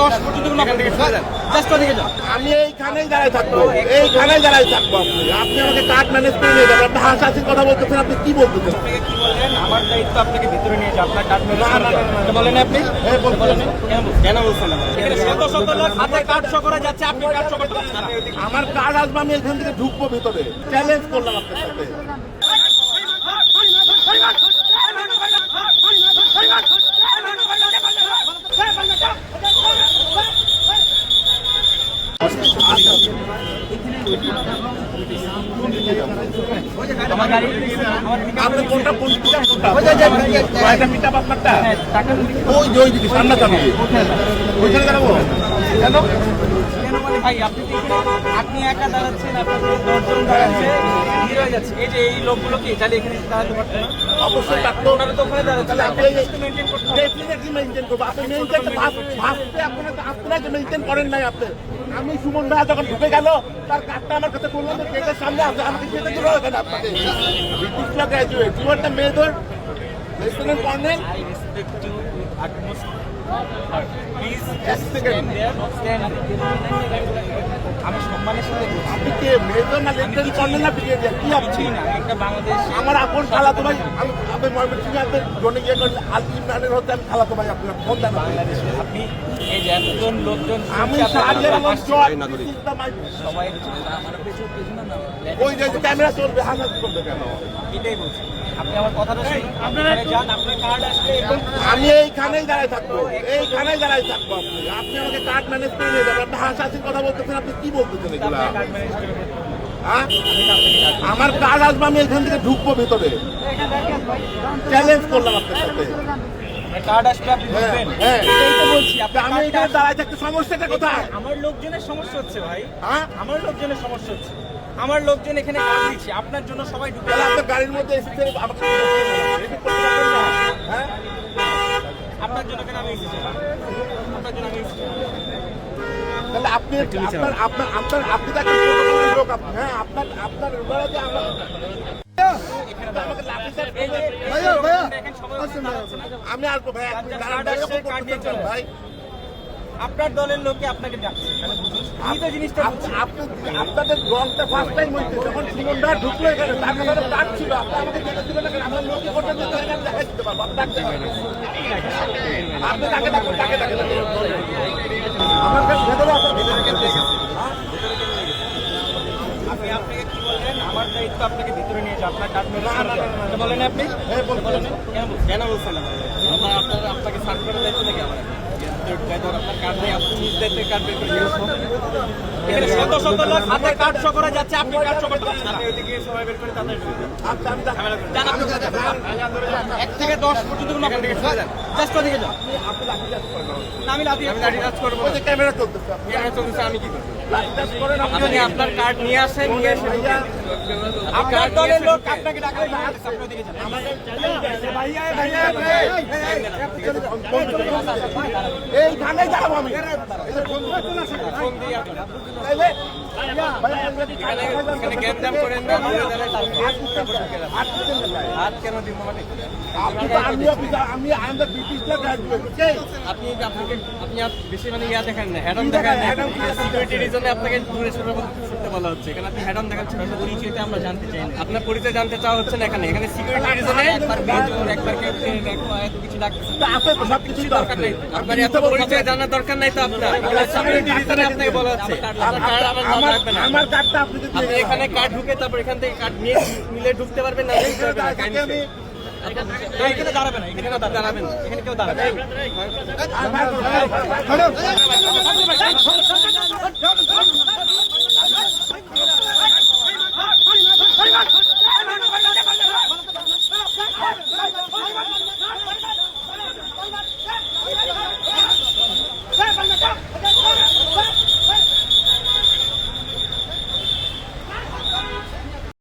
দশ পর্যন্ত কোনো জাস্ট ওদিকে যান। আমি এইখানেই দাঁড়ায় থাকব এইখানেই দাঁড়ায় থাকব। আপনি আমাকে কার্ড ম্যানেজ করে নিয়ে যাবেন আপনি কথা বলতেছেন আপনি কি বলতেছেন? কি বললেন? আমার দায়িত্ব আপনাকে ভিতরে নিয়ে যাও আপনার কার্ড। বলেন আপনি। হ্যাঁ, বলছি। বলেন কেন বলছেন? এখানে শত শত লোক হাতে কার্ড শো করা যাচ্ছে আপনি কার্ড শো করতে আমার কার্ড আসবে আমি এখান থেকে ঢুকবো ভিতরে। চ্যালেঞ্জ করলাম আপনার সাথে আমার গাড়ি আমার আপনি কোনটা কোন কোনটা? কয়টা আপনারটা? ওই যে ওই দিকে সামনে যাব ওইখানে দাঁড়াবো? কেন? কেন মানে ভাই আপনি আপনি একা দাঁড়াচ্ছেন? আপনার দশজন দাঁড়াচ্ছে। যাচ্ছে। এই যে এই লোকগুলো কি তাহলে এখানে দাঁড়াতে পারতো না? অবশ্যই থাকতো ওনারা তো ওখানে তাহলে আপনাকে মেনটেন করতে হবে। ডেফিনেটলি মেনটেন করব। আপনি মেনটেন ভাবতে আপনারা আপনারা মেনটেন করেন নাই আপনি। আমি সুমন ভাইয়া যখন ঢুকে গেল তার কার্ডটা আমার কাছে বললাম যে গেটের সামনে আছে আমাকে খেতে দিল এখানে আপনাকে। You are the major lieutenant colonel. না না কি আপনি বাংলাদেশ আমার আপন খালাতো ভাই আমি আমি ময়মনসিংহ আপনার জনে গিয়ে করলে আলী হচ্ছে আমি খালাতো ভাই আপনার ফোন দেন আপনি এই যে এতজন লোকজন আমি সাহায্যের সবাই ওই যে ক্যামেরা চলবে হাসাহাসি করবে কেন? এটাই বলছি। আমি এইখানেই দাঁড়ায় থাকব এইখানেই দাঁড়ায় থাকব আপনি। আপনি আমাকে কার্ড ম্যানেজ করে নিয়ে যাবেন। আপনি হাসাহাসির কথা বলতেছেন আপনি কি বলতেছেন এগুলা? আপনার কার্ড ম্যানেজ করে দেবেন। হ্যাঁ? আমার কার্ড আসবে আমি এখান থেকে ঢুকবো ভিতরে। চ্যালেঞ্জ করলাম আপনার সাথে। আপনার কার্ড আসবে আপনি হ্যাঁ, হ্যাঁ। আমার লোকজনের সমস্যা হচ্ছে ভাই। হ্যাঁ? আমার লোকজনের সমস্যা হচ্ছে। আমার লোকজন এখানে কাজ দিচ্ছে আপনার জন্য সবাই ঢুকে আপনার গাড়ির মধ্যে এসেছে আমাকে? হ্যাঁ? আপনার জন্য কেন আমি এসেছি? আপনার জন্য আমি এসেছি। তাহলে আপনি আপনার আপনার আপনার লোক হ্যাঁ আপনার আপনার যে আমার। আমি আসব ভাই আপনার দলের লোকে আপনাকে ডাকছে। আমি তো জিনিসটা আপনি আপনাদের রংটা ফার্স্ট টাইম হইছে যখন সুমনদা ঢুকলো এখানে তার কাছে কাজ ছিল। আপনি আমাকে যেতে দিবেন না কেন? আপনার লোকই দিতে না, দেখাই দিতে পারব। আপনি আপনি তাকে ডাকুন তাকে ডাকে আমার কাছে ভেতরে আছে। ভেতরে কে দেখেছে আপনি আপনাকে কি বললেন? আমার দায়িত্ব আপনাকে ভিতরে নিয়ে যাও আপনার না। বলেন আপনি। হ্যাঁ, বলেন। কেন বল- কেন বলছেন? না আপনাকে সার্ভ দায়িত্ব নাকি আমার? এক থেকে দশ পর্যন্ত আমি কি আপনি আপনার কার্ড নিয়ে আসেন নিয়ে এসে আপনার দলের লোক আপনাকে এই যে বন্ধু ফোন দিয়ে আপনারা আমি পরিচয় জানতে চাওয়া হচ্ছে না এখানে। এখানে সিকিউরিটি রিজনে একবার একবার কিছু দরকার নেই তো আপনার আপনাকে বলা হচ্ছে আমার কার্ডটা আপনি এখানে কার্ড ঢুকে তারপর এখান থেকে কার্ড নিয়ে মিলে ঢুকতে পারবেন না এখানে দাঁড়াবেন এখানে কেউ দাঁড়াবেন এখানে কেউ দাঁড়াবেন।